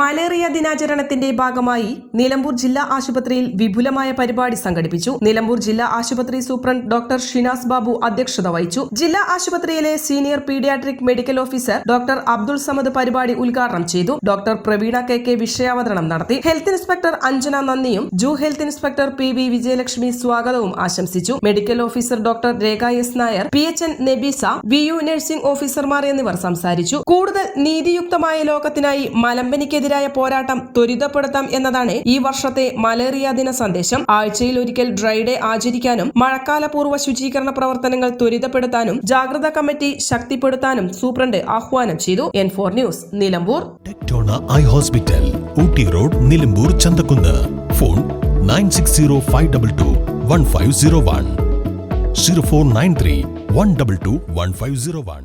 Malaria ദിനാചരണത്തിന്റെ ഭാഗമായി നിലമ്പൂർ ജില്ലാ ആശുപത്രിയിൽ വിപുലമായ പരിപാടി സംഘടിപ്പിച്ചു. നിലമ്പൂർ ജില്ലാ ആശുപത്രി സൂപ്രണ്ട് ഡോക്ടർ ഷിനാസ് ബാബു അധ്യക്ഷത വഹിച്ചു. ജില്ലാ ആശുപത്രിയിലെ senior paediatric medical officer doctor Abdul Samad പരിപാടി ഉദ്ഘാടനം ചെയ്തു. ഡോക്ടർ പ്രവീണ കെ കെ വിഷയാവതരണം നടത്തി. ഹെൽത്ത് ഇൻസ്പെക്ടർ അഞ്ജന നന്ദിയും ജൂ health inspector P V Vijayalakshmi സ്വാഗതവും ആശംസിച്ചു. Medical officer doctor Rekha S Nair P H N Nebeesa V U nursing ഓഫീസർമാർ എന്നിവർ സംസാരിച്ചു. കൂടുതൽ നീതിയുക്തമായ ലോകത്തിനായി മലമ്പനിക്കെതിരായ പോരാട്ടം ത്വരിതപ്പെടുത്താം എന്നതാണ് ഈ വർഷത്തെ മലേറിയ ദിന സന്ദേശം. ആഴ്ചയിൽ ഒരിക്കൽ ഡ്രൈ ഡേ ആചരിക്കാനും മഴക്കാലപൂർവ ശുചീകരണ പ്രവർത്തനങ്ങൾ ത്വരിതപ്പെടുത്താനും ജാഗ്രതാ കമ്മിറ്റി ശക്തിപ്പെടുത്താനും സൂപ്രണ്ട് ആഹ്വാനം ചെയ്തു. N four news Nilambur. I hospital Ooty road Nilambur Chanthakkunnu. Phone nine six zero five double two one five zero one. Zero four nine three one double two one five zero one.